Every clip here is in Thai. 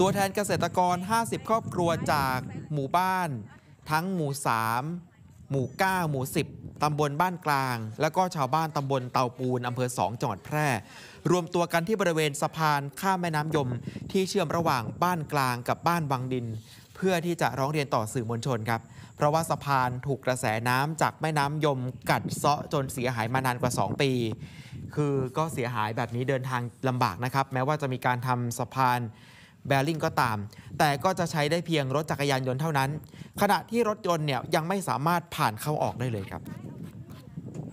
ตัวแทนเกษตรกร 50 ครอบครัวจากหมู่บ้าน ทั้งหมู่ 3 หมู่ 9 หมู่ 10 ตำบลบ้านกลาง แล้วก็ชาวบ้านตำบลเตาปูนอำเภอ2จังหวัดแพร่ รวมตัวกันที่บริเวณสะพานข้ามแม่น้ำยม ที่เชื่อมระหว่างบ้านกลางกับบ้านวังดิน เพื่อที่จะร้องเรียนต่อสื่อมวลชนครับ เพราะว่าสะพานถูกกระแสน้ำจากแม่น้ำยม กัดเซาะจนเสียหายมานานกว่า 2 ปีคือก็เสียหายแบบนี้เดินทางลำบากนะครับ แม้ว่าจะมีการทำสะพาน แบริ่งก็ตาม แต่ก็จะใช้ได้เพียงรถจักรยานยนต์เท่านั้น ขณะที่รถยนต์เนี่ยยังไม่สามารถผ่านเข้าออกได้เลยครับ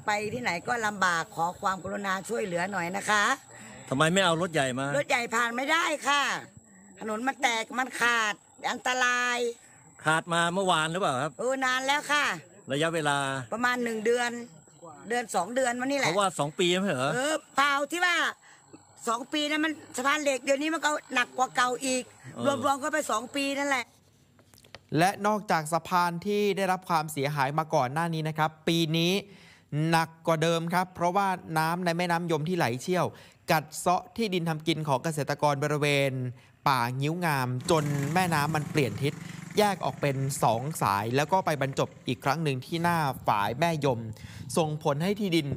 ไปที่ไหนก็ลำบากขอความกรุณาช่วยเหลือหน่อยนะคะ ทำไมไม่เอารถใหญ่มา รถใหญ่ผ่านไม่ได้ค่ะ ถนนมันแตกมันขาดอันตรายขาดมาเมื่อวานหรือเปล่าครับ เออนานแล้วค่ะ ระยะเวลา ประมาณหนึ่งเดือน เดือนสองเดือนวันนี้แหเพละราะว่าสองปีไม่ใช่เหรอ เออเปล่าที่ว่า สองปีนั้นมันสะพานเหล็กเดี๋ยวนี้มันก็หนักกว่าเก่าอีก เออ รวมๆก็ไปสองปีนั่นแหละ และนอกจากสะพานที่ได้รับความเสียหายมาก่อนหน้านี้นะครับ ปีนี้หนักกว่าเดิมครับ เพราะว่าน้ำในแม่น้ำยมที่ไหลเชี่ยว กัดเซาะที่ดินทำกินของเกษตรกรบริเวณ ป่างิ้วงาม จนแม่น้ำมันเปลี่ยนทิศ แยกออกเป็น 2 สาย แล้วก็ไปบรรจบอีกครั้งหนึ่งที่หน้าฝายแม่ยม ส่งผลให้ที่ดิน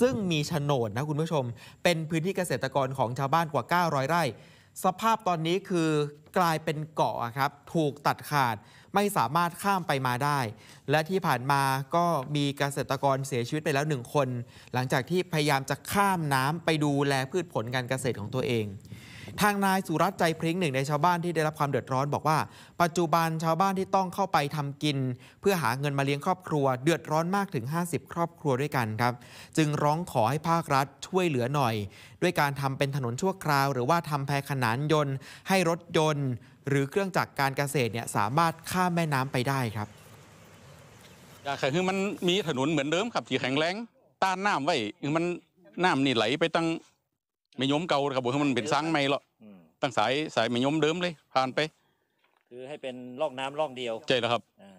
ซึ่งมีโฉนดนะคุณผู้ชม เป็นพื้นที่เกษตรกรของชาวบ้านกว่า 900 ไร่ สภาพตอนนี้คือกลายเป็นเกาะอะครับ ถูกตัดขาดไม่สามารถข้ามไปมาได้ และที่ผ่านมาก็มีเกษตรกรเสียชีวิตไปแล้วหนึ่งคน หลังจากที่พยายามจะข้ามน้ำไปดูแลพืชผลการเกษตรของตัวเอง ทางนายสุรัตน์ใจพริ้งหนึ่งในชาวบ้านที่ได้รับความเดือดร้อนบอกว่า ปัจจุบันชาวบ้านที่ต้องเข้าไปทำกิน เพื่อหาเงินมาเลี้ยงครอบครัว เดือดร้อนมากถึง 50 ครอบครัวด้วยกันครับ จึงร้องขอให้ภาครัฐช่วยเหลือหน่อย ด้วยการทำเป็นถนนชั่วคราว หรือว่าทำแพขนานยนต์ ให้รถยนต์ หรือเครื่องจักรการเกษตรเนี่ยสามารถข้ามแม่น้ำไปได้ครับอยากให้คือมันมีถนนเหมือนเดิมครับที่แข็งแรงต้านน้ำไว้คือมันน้ำนี่ไหลไปตั้ง ไม่ยมเก่าครับผมให้มันเป็นซังไม่หรอกอืมตั้งสายสายไม่ยมเดิมเลย ผ่านไปคือให้เป็นร่องน้ำร่องเดียวใจแล้วครับอ่า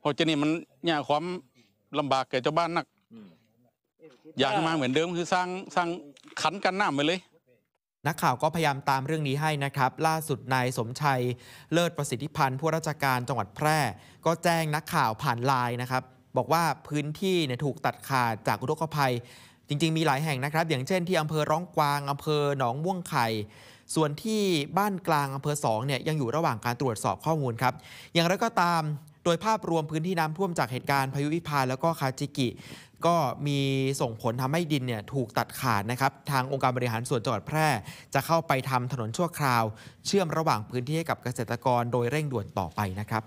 เพราะเจนี่มันยากความลำบากแก่เจ้าบ้านนัก อืม อยากให้มาเหมือนเดิมคือสร้างสร้างขันกันน้ำไปเลย นักข่าวก็พยายามตามเรื่องนี้ให้นะครับ ล่าสุดนายสมชัย เลิศประสิทธิพันธ์ผู้ราชการจังหวัดแพร่ ก็แจ้งนักข่าวผ่านไลน์นะครับ บอกว่าพื้นที่เนี่ยถูกตัดขาดจากอุทกภัย จริง ๆ มีหลายแห่งนะครับ อย่างเช่นที่อำเภอร้องกวางอำเภอหนองม่วงไข่ ส่วนที่บ้านกลางอำเภอ2เนี่ยยังอยู่ระหว่างการตรวจสอบข้อมูลครับ อย่างไรก็ตามโดยภาพรวมพื้นที่น้ำท่วมจากเหตุการณ์พายุวิพาแล้วก็คาจิกิ ก็มีส่งผลทำให้ดินเนี่ยถูกตัดขาดนะครับ ทางองค์การบริหารส่วนจังหวัดแพร่ จะเข้าไปทำถนนชั่วคราว เชื่อมระหว่างพื้นที่ให้กับเกษตรกรโดยเร่งด่วนต่อไปนะครับ